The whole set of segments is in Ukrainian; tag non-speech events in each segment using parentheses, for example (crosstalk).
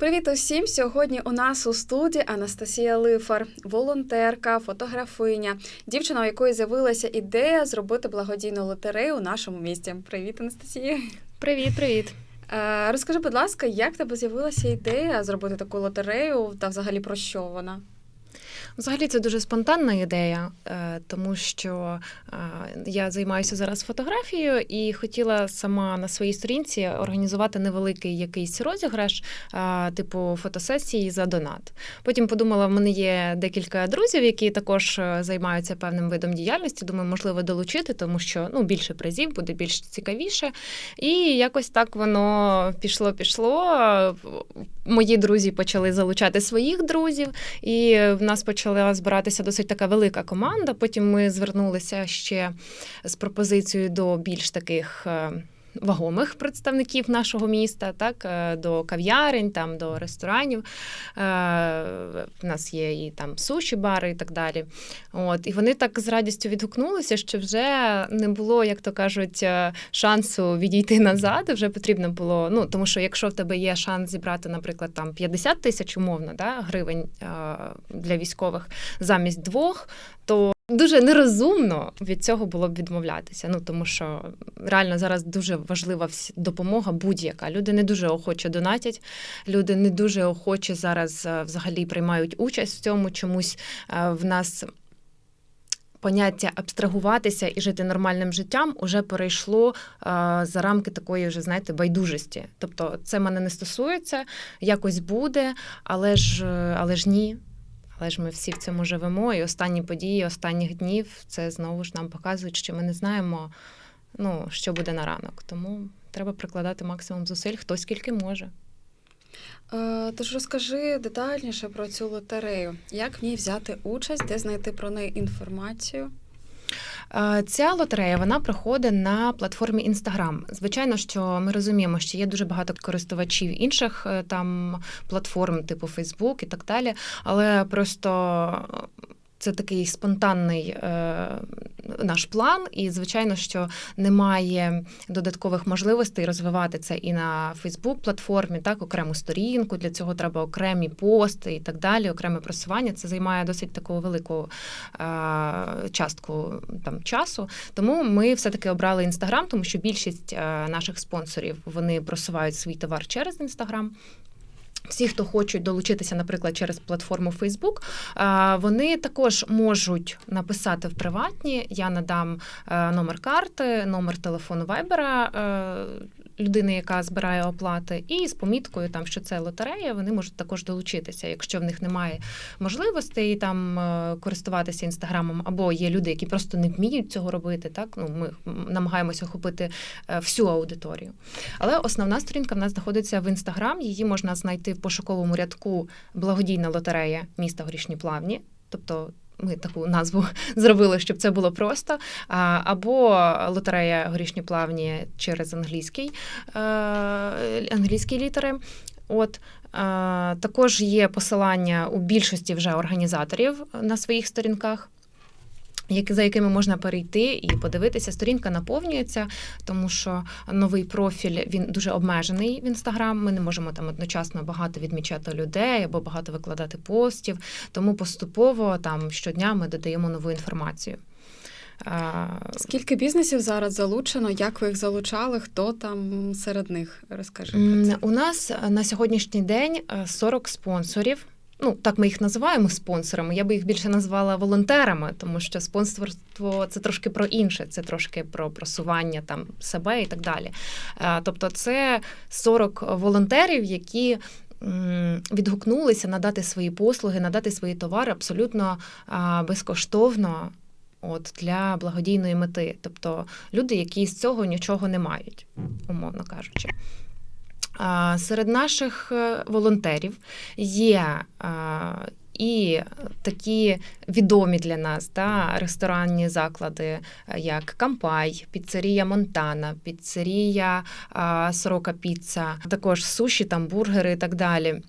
Привіт усім! Сьогодні у нас у студії Анастасія Лифар, волонтерка, фотографиня, дівчина, у якої з'явилася ідея зробити благодійну лотерею у нашому місті. Привіт, Анастасія! Привіт, привіт. Е, Розкажи, будь ласка, як тебе з'явилася ідея зробити таку лотерею та взагалі про що вона? Взагалі це дуже спонтанна ідея, е, тому що е, я займаюся зараз фотографією і хотіла сама на своїй сторінці організувати невеликий якийсь розіграш, е, типу фотосесії за донат. Потім подумала, в мене є декілька друзів, які також займаються певним видом діяльності. Думаю, можливо, долучити, тому що ну, більше призів буде більш цікавіше. І якось так воно пішло, пішло. Мої друзі почали залучати своїх друзів, і в нас почала збиратися досить така велика команда. Потім ми звернулися ще з пропозицією до більш таких. Е, Вагомих представників нашого міста, так е, до кав'ярень, там до ресторанів. Е, В нас є і там суші, бари і так далі. От і вони так з радістю відгукнулися, що вже не було, як то кажуть, е, шансу відійти назад. Вже потрібно було. Ну тому що якщо в тебе є шанс зібрати, наприклад, там 50 тисяч умовно да, гривень е, для військових замість двох, то Дуже нерозумно від цього було б відмовлятися. Ну тому що реально зараз дуже важлива допомога будь-яка. Люди не дуже охоче донатять, люди не дуже охоче зараз е, взагалі приймають участь в цьому. Чомусь е, в нас поняття абстрагуватися і жити нормальним життям уже перейшло е, за рамки такої вже, знаєте, байдужості. Тобто, це мене не стосується, якось буде, але ж, але ж ні. Але ж ми всі в цьому живемо, і останні події останніх днів це знову ж нам показують, що ми не знаємо, ну, що буде на ранок. Тому треба прикладати максимум зусиль, хто скільки може. Е, Тож розкажи детальніше про цю лотерею. Як в ній взяти участь, де знайти про неї інформацію? Е, Ця лотерея вона проходить на платформі Instagram. Звичайно, що ми розуміємо, що є дуже багато користувачів інших е, там платформ, типу Facebook і так далі. Але просто це такий спонтанний е, наш план, і звичайно, що немає додаткових можливостей розвивати це і на Facebook платформі, так окрему сторінку. Для цього треба окремі пости і так далі, окреме просування. Це займає досить таку велику е, частку там часу. Тому ми все-таки обрали Інстаграм, тому що більшість е, наших спонсорів вони просувають свій товар через Інстаграм. Всі, хто хочуть долучитися, наприклад, через платформу Facebook, вони також можуть написати в приватні. Я надам е, номер карти, номер телефону Вайбера е, людини, яка збирає оплати, і з поміткою, там що це лотерея, вони можуть також долучитися. Якщо в них немає можливостей там е, користуватися інстаграмом, або є люди, які просто не вміють цього робити. Так ну ми намагаємося охопити е, всю аудиторію. Але основна сторінка в нас знаходиться в інстаграм. Її можна знайти в пошуковому рядку благодійна лотерея міста Горішні Плавні. Тобто ми таку назву (laughs) зробили, щоб це було просто. Або лотерея горішні плавні через англійський, е, англійські літери. От е, також є посилання у більшості вже організаторів на своїх сторінках. Які за якими можна перейти і подивитися, сторінка наповнюється, тому що новий профіль він дуже обмежений в інстаграм. Ми не можемо там одночасно багато відмічати людей або багато викладати постів. Тому поступово там щодня ми додаємо нову інформацію. Скільки бізнесів зараз залучено? Як ви їх залучали? Хто там серед них? Розкажи про це. У нас на сьогоднішній день е, 40 спонсорів. Ну, так ми їх називаємо спонсорами. Я би їх більше назвала волонтерами, тому що спонсорство це трошки про інше, це трошки про просування там себе і так далі. Е, Тобто, це 40 волонтерів, які. Відгукнулися надати свої послуги, надати свої товари абсолютно безкоштовно от, для благодійної мети. Тобто люди, які з цього нічого не мають, умовно кажучи. Серед наших е, волонтерів є і такі відомі для нас та, ресторанні заклади, е, як Кампай, піцерія Монтана, піцерія Сорока Піца, також суші, там бургери і так далі.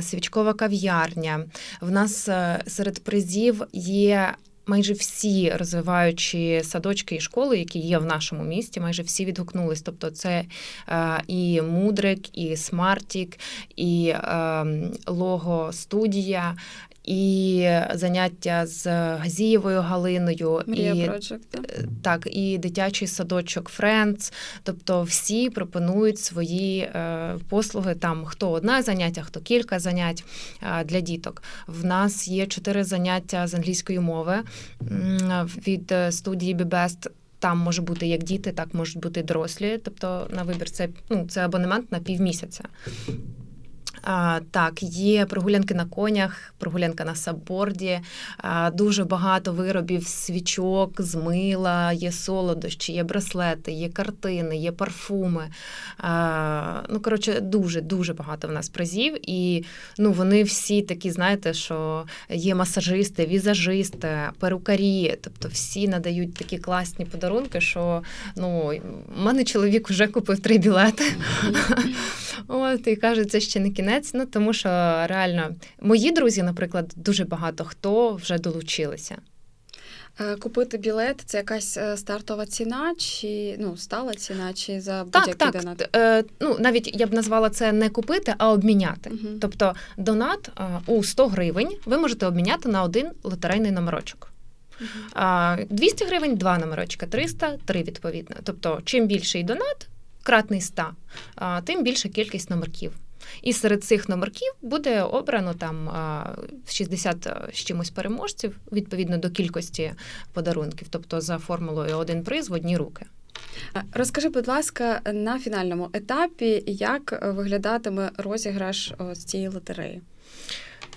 Свічкова кав'ярня. В нас е, серед призів є майже всі розвиваючі садочки і школи, які є в нашому місті, майже всі відгукнулись. Тобто, це е, і Мудрик, і Смартік, і е, Лого студія. І заняття з Газієвою Галиною, Мрія і Project, так? Е, і дитячий садочок Friends. Тобто всі пропонують свої е, послуги. Там хто одне заняття, хто кілька занять е, для діток. В нас є чотири заняття з англійської мови від е, студії BeBest. Там може бути як діти, так можуть бути дорослі. Тобто на вибір це, ну, це абонемент на півмісяця. А, так, є прогулянки на конях, прогулянка на сабборді, а, дуже багато виробів свічок, з мила, є солодощі, є браслети, є картини, є парфуми. А, ну, коротше, дуже дуже багато в нас призів. І ну, вони всі такі, знаєте, що є масажисти, візажисти, перукарі. Тобто всі надають такі класні подарунки, що ну, в мене чоловік вже купив три білети. (laughs) От і кажуть, це ще не кінець. Ну тому що реально мої друзі, наприклад, дуже багато хто вже долучилися. Е, Купити білет це якась е, стартова ціна, чи ну стала ціна, чи за Так, будь-який так. донат? Е, ну навіть я б назвала це не купити, а обміняти. Мгм. Тобто донат е, у 100 гривень ви можете обміняти на один лотерейний номерочок. Мгм. 200 гривень два номерочка, 300 три відповідно. Тобто, чим більший донат, кратний 100, тим більша кількість номерків. І серед цих номерків буде обрано там а, 60 з чимось переможців відповідно до кількості подарунків, тобто за формулою один приз в одні руки. Е, Розкажи, будь ласка, на фінальному етапі, як е, виглядатиме розіграш з цієї лотереї?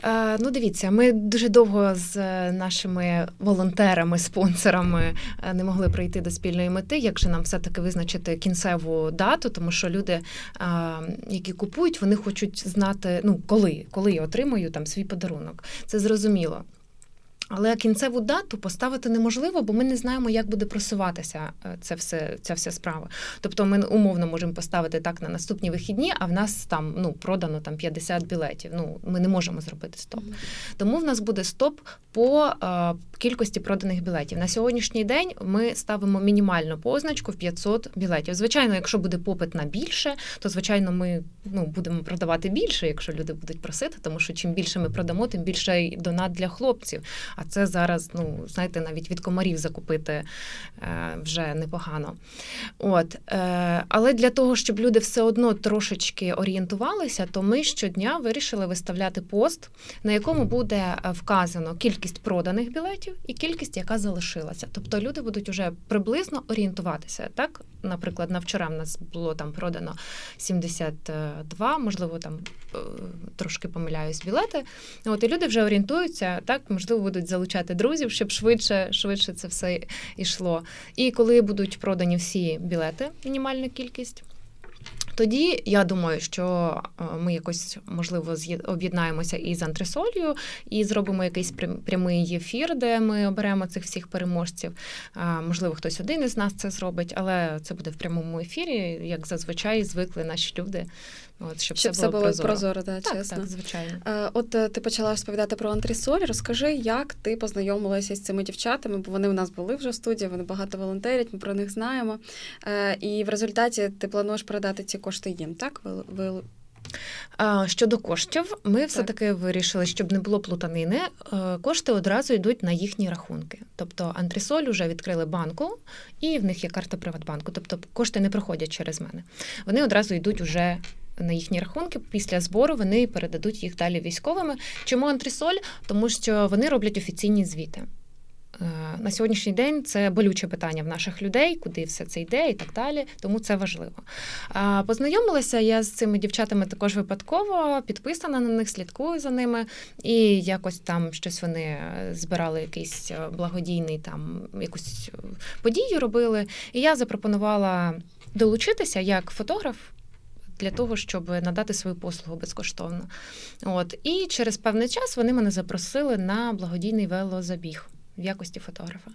Е, Ну, дивіться, ми дуже довго з е, нашими волонтерами, спонсорами е, не могли прийти до спільної мети, як же нам все-таки визначити кінцеву дату, тому що люди, які купують, вони хочуть знати, ну коли, коли я отримую там свій подарунок. Це зрозуміло. Але кінцеву дату поставити неможливо, бо ми не знаємо, як буде просуватися е, це все, ця вся справа. Тобто ми умовно можемо поставити так на наступні вихідні, а в нас там ну продано там 50 білетів. Ну ми не можемо зробити стоп. Тому в нас буде стоп по е, кількості проданих білетів. На сьогоднішній день ми ставимо мінімальну позначку в 500 білетів. Звичайно, якщо буде попит на більше, то звичайно ми ну, будемо продавати більше, якщо люди будуть просити, тому що чим більше ми продамо, тим більше й донат для хлопців. А це зараз, ну знаєте, навіть від комарів закупити е, вже непогано. От, е, але для того, щоб люди все одно трошечки орієнтувалися, то ми щодня вирішили виставляти пост, на якому буде е, вказано кількість проданих білетів і кількість, яка залишилася. Тобто люди будуть уже приблизно орієнтуватися. Так, наприклад, на вчора в нас було там продано 72, можливо, там е, трошки помиляюсь білети. От і люди вже орієнтуються, так можливо, будуть залучати друзів, щоб швидше, швидше це все йшло. І коли будуть продані всі білети, мінімальна кількість. Тоді я думаю, що е, ми якось можливо об'єднаємося із антресолью і зробимо якийсь прям- прямий ефір, де ми оберемо цих всіх переможців. Можливо, хтось один із нас це зробить, але це буде в прямому ефірі, як зазвичай звикли наші люди. От щоб, Щоб все було прозоро. прозоро, да, Так, чесно. так, звичайно. Е, От е, ти почала розповідати про антресоль. Розкажи, як ти познайомилася з цими дівчатами, бо вони у нас були вже в студії, вони багато волонтерять, ми про них знаємо. Е, І в результаті ти плануєш передати ці кошти їм, так? Ви, ви... Щодо коштів, ми все таки вирішили, щоб не було плутанини. е, Кошти одразу йдуть на їхні рахунки. Тобто антресоль вже відкрили банку, і в них є карта Приватбанку. Тобто кошти не проходять через мене. Вони одразу йдуть уже. На їхні рахунки після збору вони передадуть їх далі військовими. Чому антресоль? Тому що вони роблять офіційні звіти. Е, На сьогоднішній день це болюче питання в наших людей, куди все це йде і так далі. Тому це важливо. Познайомилася я з цими дівчатами також випадково, підписана на них, слідкую за ними. І якось там щось вони е, збирали якийсь е, благодійний там якусь подію робили. І я запропонувала долучитися як фотограф. Для того щоб надати свою послугу безкоштовно, от і через певний час вони мене запросили на благодійний велозабіг в якості фотографа.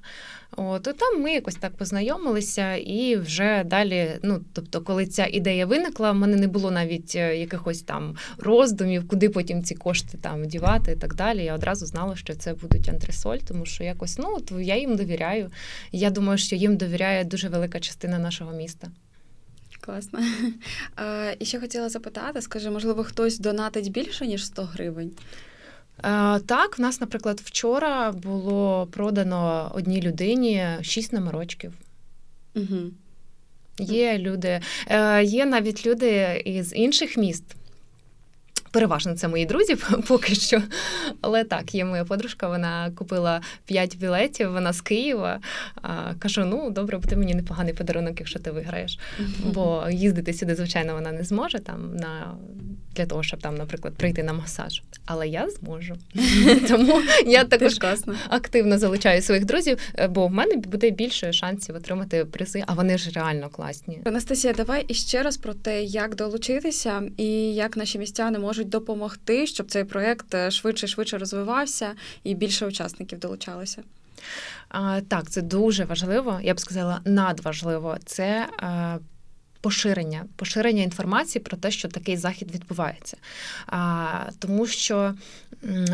От і там ми якось так познайомилися, і вже далі, ну тобто, коли ця ідея виникла, в мене не було навіть е, якихось там роздумів, куди потім ці кошти там дівати і так далі. Я одразу знала, що це будуть антресоль, тому що якось ну от я їм довіряю. Я думаю, що їм довіряє дуже велика частина нашого міста. Класно. (laughs) І ще хотіла запитати, скажи, можливо, хтось донатить більше, ніж 100 гривень? Е, Так, в нас, наприклад, вчора було продано одній людині шість номерочків. Угу. Є люди, е, є навіть люди із інших міст. Переважно це мої друзі (laughs) поки що. Але так, є моя подружка, вона купила 5 білетів, вона з Києва. А, Кажу: ну добре, буде мені непоганий подарунок, якщо ти виграєш. Бо їздити сюди, звичайно, вона не зможе там на для того, щоб там, наприклад, прийти на масаж. Але я зможу. (laughs) Тому я також класно. активно залучаю своїх друзів, е, бо в мене буде більше шансів отримати призи, а вони ж реально класні. Анастасія, давай іще раз про те, як долучитися і як наші містяни можуть допомогти, щоб цей проект е, швидше швидше розвивався і більше учасників долучалося. Так, це дуже важливо. Я б сказала, надважливо. Це а, поширення, поширення інформації про те, що такий захід відбувається. А, тому що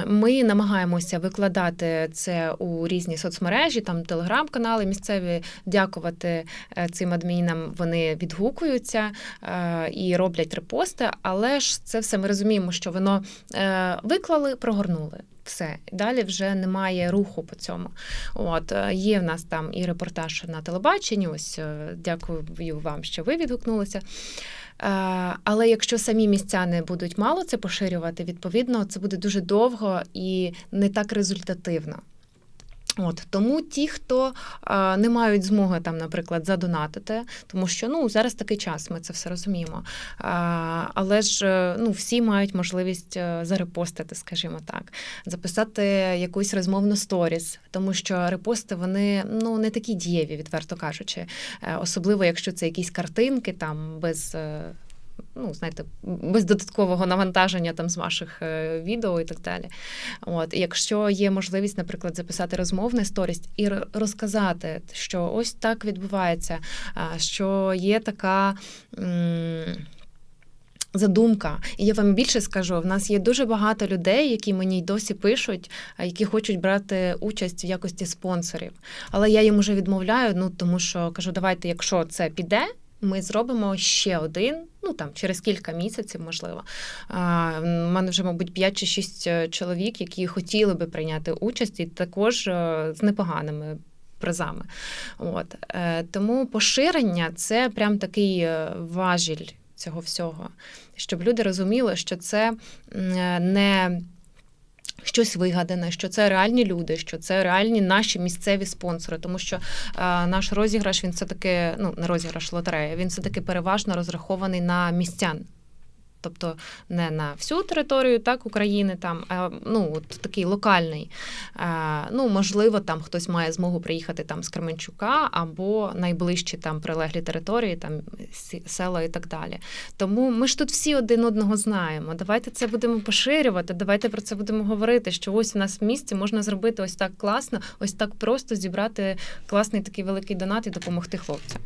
ми намагаємося викладати це у різні соцмережі, там телеграм-канали місцеві, дякувати е, цим адмінам. Вони відгукуються е, і роблять репости, але ж це все ми розуміємо, що воно е, виклали, прогорнули. Все, далі вже немає руху по цьому. От е, є в нас там і репортаж на телебаченні. Ось е, дякую вам, що ви відгукнулися. Е, Але якщо самі містяни будуть мало це поширювати, відповідно, це буде дуже довго і не так результативно. От тому ті, хто а, не мають змоги там, наприклад, задонатити, тому що ну зараз такий час, ми це все розуміємо. А, але ж е, ну всі мають можливість е, зарепостити, скажімо так, записати якусь розмовну сторіс, тому що репости вони ну не такі дієві, відверто кажучи, Е, особливо якщо це якісь картинки там без. Ну, знаєте, без додаткового навантаження там з ваших е, відео і так далі. От, якщо є можливість, наприклад, записати розмовний сторіс і розказати, що ось так відбувається, що є така. Задумка, і я вам більше скажу: в нас є дуже багато людей, які мені й досі пишуть, які хочуть брати участь в якості спонсорів. Але я їм уже відмовляю. Ну тому що кажу, давайте, якщо це піде, ми зробимо ще один. Ну там через кілька місяців, можливо. В мене вже, мабуть, 5 чи 6 чоловік, які хотіли би прийняти участь, і також е, з непоганими призами. От е, тому поширення це прям такий е, важіль цього всього, щоб люди розуміли, що це е, не. Щось вигадане, що це реальні люди, що це реальні наші місцеві спонсори, тому що е, наш розіграш він все таки, ну не розіграш лотерея, він все таки переважно розрахований на містян. Тобто не на всю територію так України, там а ну от такий локальний. Ну можливо, там хтось має змогу приїхати там з Кременчука або найближчі там прилеглі території, там села і так далі. Тому ми ж тут всі один одного знаємо. Давайте це будемо поширювати. Давайте про це будемо говорити. Що ось у нас в місті можна зробити ось так класно, ось так просто зібрати класний такий великий донат і допомогти хлопцям.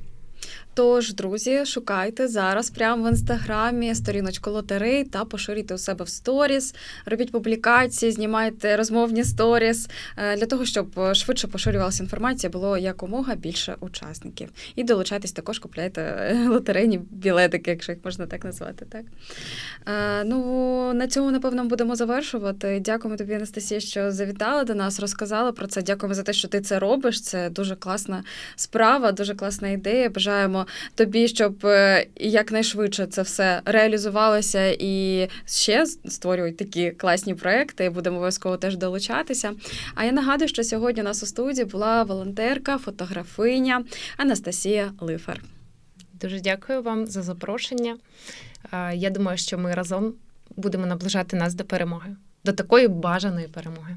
Тож, друзі, шукайте зараз прямо в інстаграмі сторіночку лотерей та поширюйте у себе в сторіс, робіть публікації, знімайте розмовні сторіс е, для того, щоб е, швидше поширювалася інформація, було якомога більше учасників. І долучайтесь також, купляйте е, лотерейні білетики, якщо їх можна так назвати. Так ну на цьому напевно будемо завершувати. Дякуємо тобі, Анастасія, що завітала до нас, розказала про це. Дякуємо за те, що ти це робиш. Це дуже класна справа, дуже класна ідея. Бажаємо тобі, щоб е, якнайшвидше це все реалізувалося і ще створюй такі класні проекти. Будемо обов'язково теж долучатися. А я нагадую, що сьогодні у нас у студії була волонтерка, фотографиня Анастасія Лифер. Дуже дякую вам за запрошення. Я думаю, що ми разом будемо наближати нас до перемоги, до такої бажаної перемоги.